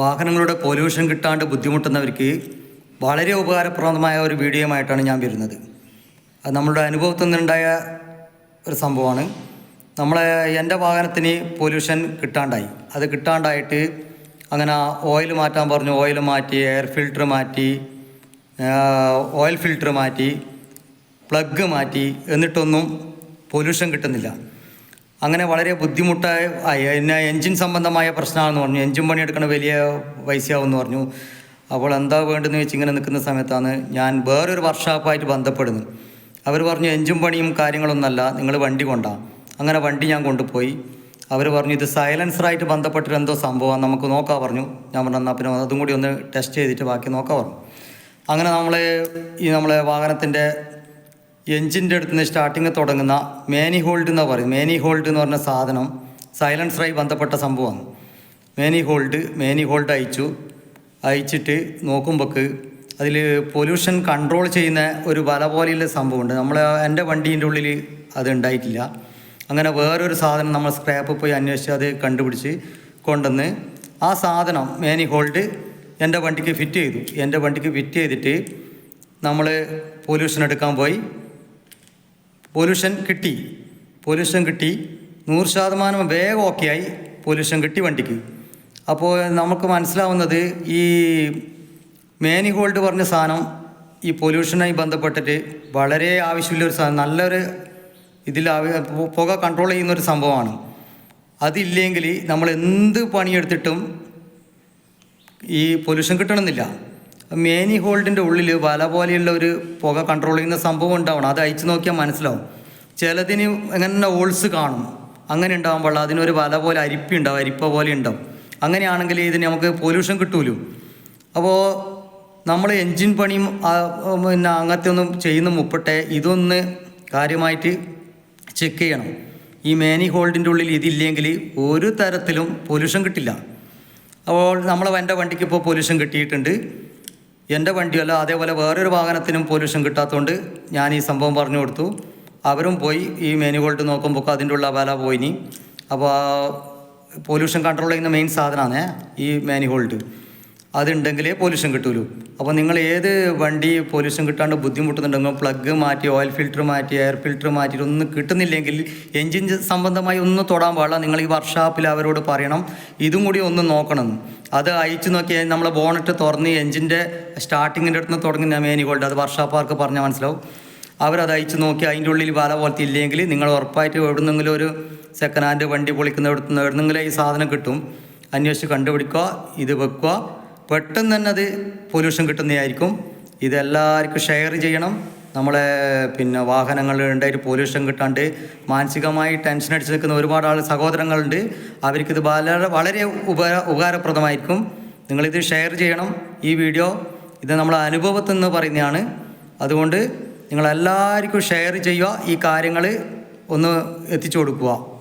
വാഹനങ്ങളുടെ പൊല്യൂഷൻ കിട്ടാണ്ട് ബുദ്ധിമുട്ടുന്നവർക്ക് വളരെ ഉപകാരപ്രദമായ ഒരു വീഡിയോയുമായിട്ടാണ് ഞാൻ വരുന്നത്. അത് നമ്മളുടെ അനുഭവത്തിൽ നിന്നുണ്ടായ ഒരു സംഭവമാണ്. നമ്മളെ എന്റെ വാഹനത്തിന് പൊല്യൂഷൻ കിട്ടാണ്ടായി. അത് കിട്ടാണ്ടായിട്ട് അങ്ങനെ ഓയിൽ മാറ്റാൻ പറഞ്ഞു. ഓയിൽ മാറ്റി എയർ ഫിൽട്ടർ മാറ്റി ഓയിൽ ഫിൽട്ടർ മാറ്റി പ്ലഗ് മാറ്റി എന്നിട്ടൊന്നും പൊല്യൂഷൻ കിട്ടുന്നില്ല. അങ്ങനെ വളരെ ബുദ്ധിമുട്ടായ പിന്നെ എൻജിൻ സംബന്ധമായ പ്രശ്നമാണെന്ന് പറഞ്ഞു. എൻജിൻ പണിയെടുക്കണ വലിയ പൈസയാവുമെന്ന് പറഞ്ഞു. അപ്പോൾ എന്താ വേണ്ടതെന്ന് വെച്ച് ഇങ്ങനെ നിൽക്കുന്ന സമയത്താണ് ഞാൻ വേറൊരു വർക്ക്ഷോപ്പായിട്ട് ബന്ധപ്പെടുന്നു അവർ പറഞ്ഞു എൻജിൻ പണിയും കാര്യങ്ങളൊന്നല്ല നിങ്ങൾ വണ്ടി കൊണ്ടാ. അങ്ങനെ വണ്ടി ഞാൻ കൊണ്ടുപോയി. അവർ പറഞ്ഞു ഇത് സൈലൻസറായിട്ട് ബന്ധപ്പെട്ടിട്ട് എന്തോ സംഭവമാണ് നമുക്ക് നോക്കാം പറഞ്ഞു. ഞാൻ പറഞ്ഞു എന്നാൽ പിന്നെ അതും കൂടി ഒന്ന് ടെസ്റ്റ് ചെയ്തിട്ട് ബാക്കി നോക്കാം പറഞ്ഞു. അങ്ങനെ നമ്മൾ ഈ നമ്മളെ വാഹനത്തിന്റെ എൻജിന്റെ അടുത്ത് നിന്ന് സ്റ്റാർട്ടിങ് തുടങ്ങുന്ന മേനി ഹോൾഡ് എന്ന് പറയും. മേനി ഹോൾഡ് എന്ന് പറഞ്ഞ സാധനം സൈലൻസറായി ബന്ധപ്പെട്ട സംഭവമാണ്. മേനി ഹോൾഡ് മേനി ഹോൾഡ് അയച്ചു. അയച്ചിട്ട് നോക്കുമ്പോൾക്ക് അതിൽ പൊല്യൂഷൻ കൺട്രോൾ ചെയ്യുന്ന ഒരു വല പോലെയുള്ള സംഭവമുണ്ട്. നമ്മൾ എന്റെ വണ്ടീന്റെ ഉള്ളിൽ അത് ഉണ്ടായിട്ടില്ല. അങ്ങനെ വേറൊരു സാധനം നമ്മൾ സ്ക്രാപ്പ് പോയി അന്വേഷിച്ച് അത് കണ്ടുപിടിച്ച് കൊണ്ടുവന്ന് ആ സാധനം മേനി ഹോൾഡ് എന്റെ വണ്ടിക്ക് ഫിറ്റ് ചെയ്തു. എന്റെ വണ്ടിക്ക് ഫിറ്റ് ചെയ്തിട്ട് നമ്മൾ പൊല്യൂഷൻ എടുക്കാൻ പോയി. പൊല്യൂഷൻ കിട്ടി. പൊല്യൂഷൻ കിട്ടി. നൂറ് ശതമാനം വേഗം ആയി പൊല്യൂഷൻ കിട്ടി വണ്ടിക്ക്. അപ്പോൾ നമുക്ക് മനസ്സിലാവുന്നത് ഈ മേനി ഹോൾഡ് പറഞ്ഞ സാധനം ഈ പൊല്യൂഷനായി ബന്ധപ്പെട്ടിട്ട് വളരെ ആവശ്യമുള്ള ഒരു സാധനം നല്ലൊരു ഇതിൽ പുക കൺട്രോൾ ചെയ്യുന്നൊരു സംഭവമാണ്. അതില്ലെങ്കിൽ നമ്മൾ എന്ത് പണിയെടുത്തിട്ടും ഈ പൊല്യൂഷൻ കിട്ടണമെന്നില്ല. മേനി ഹോൾഡിന്റെ ഉള്ളിൽ വല പോലെയുള്ള ഒരു പുക കൺട്രോൾ ചെയ്യുന്ന സംഭവം ഉണ്ടാവണം. അത് അയച്ചു നോക്കിയാൽ മനസ്സിലാവും. ചിലതിന് എങ്ങനെ ഹോൾസ് കാണും. അങ്ങനെ ഉണ്ടാകുമ്പോൾ അതിനൊരു വല പോലെ അരിപ്പി ഉണ്ടാവും അരിപ്പ പോലെ ഉണ്ടാവും. അങ്ങനെയാണെങ്കിൽ ഇതിന് നമുക്ക് പൊല്യൂഷൻ കിട്ടൂലോ? അപ്പോൾ നമ്മൾ എൻജിൻ പണിയും പിന്നെ അങ്ങനത്തെ ഒന്നും ചെയ്യുന്ന മുപ്പട്ടെ ഇതൊന്ന് കാര്യമായിട്ട് ചെക്ക് ചെയ്യണം. ഈ മേനി ഹോൾഡിന്റെ ഉള്ളിൽ ഇതില്ലെങ്കിൽ ഒരു തരത്തിലും പൊല്യൂഷൻ കിട്ടില്ല. അപ്പോൾ നമ്മളെ എന്റെ വണ്ടിക്ക് ഇപ്പോൾ പൊല്യൂഷൻ കിട്ടിയിട്ടുണ്ട്. എന്റെ വണ്ടിയല്ല അതേപോലെ വേറൊരു വാഹനത്തിനും പൊല്യൂഷൻ കിട്ടാത്തതുകൊണ്ട് ഞാൻ ഈ സംഭവം പറഞ്ഞു കൊടുത്തു. അവരും പോയി ഈ മെനു ഹോൾഡ് നോക്കുമ്പോൾ അതിന്റെ ഉള്ള വില പോയിനി അപ്പോൾ പൊല്യൂഷൻ കൺട്രോൾ ചെയ്യുന്ന മെയിൻ സാധനമാണ് ഈ മാനി ഹോൾഡ് അതുണ്ടെങ്കിലേ പൊല്യൂഷൻ കിട്ടുള്ളൂ അപ്പോൾ നിങ്ങൾ ഏത് വണ്ടി പൊല്യൂഷൻ കിട്ടാണ്ട് ബുദ്ധിമുട്ടുന്നുണ്ടെങ്കിൽ പ്ലഗ് മാറ്റി ഓയിൽ ഫിൽറ്റർ മാറ്റി എയർ ഫിൽറ്റർ മാറ്റി ഒന്നും കിട്ടുന്നില്ലെങ്കിൽ എൻജിൻ സംബന്ധമായി ഒന്നും തൊടാൻ പാടില്ല. നിങ്ങൾ ഈ വർക്ക്ഷോപ്പിൽ അവരോട് പറയണം. ഇതും കൂടി ഒന്ന് നോക്കണം. അത് അയച്ചു നോക്കി നമ്മൾ ബോണറ്റ് തുറന്ന് എഞ്ചിന്റെ സ്റ്റാർട്ടിങ്ങിന്റെ അടുത്ത് നിന്ന് തുടങ്ങുന്ന മേനി ഹോൾഡ് അത് വർഷാപ്പാർക്ക് പറഞ്ഞാൽ മനസ്സിലാവും. അവരത് അയച്ചു നോക്കി അതിന്റെ ഉള്ളിൽ വല പോലത്തെ ഇല്ലെങ്കിൽ നിങ്ങൾ ഉറപ്പായിട്ട് എവിടുന്നെങ്കിലും ഒരു സെക്കൻഡ് ഹാൻഡ് വണ്ടി പൊളിക്കുന്ന എവിടുന്ന് എവിടുന്നെങ്കിലും ഈ സാധനം കിട്ടും. അന്വേഷിച്ച് കണ്ടുപിടിക്കുക ഇത് വെക്കുക. പെട്ടെന്ന് തന്നെ അത് പൊല്യൂഷൻ കിട്ടുന്നതായിരിക്കും. ഇതെല്ലാവർക്കും ഷെയർ ചെയ്യണം. നമ്മളെ പിന്നെ വാഹനങ്ങളിൽ ഉണ്ടായിട്ട് പൊല്യൂഷൻ കിട്ടാണ്ട് മാനസികമായി ടെൻഷൻ അടിച്ച് നിൽക്കുന്ന ഒരുപാട് ആൾ സഹോദരങ്ങളുണ്ട്. അവർക്കിത് വളരെ വളരെ ഉപകാര ഉപകാരപ്രദമായിരിക്കും. നിങ്ങളിത് ഷെയർ ചെയ്യണം ഈ വീഡിയോ ഇത് നമ്മളെ അനുഭവത്തിൽ നിന്ന് പറയുന്നതാണ്. അതുകൊണ്ട് നിങ്ങളെല്ലാവർക്കും ഷെയർ ചെയ്യുക. ഈ കാര്യങ്ങൾ ഒന്ന് എത്തിച്ചു കൊടുക്കുക.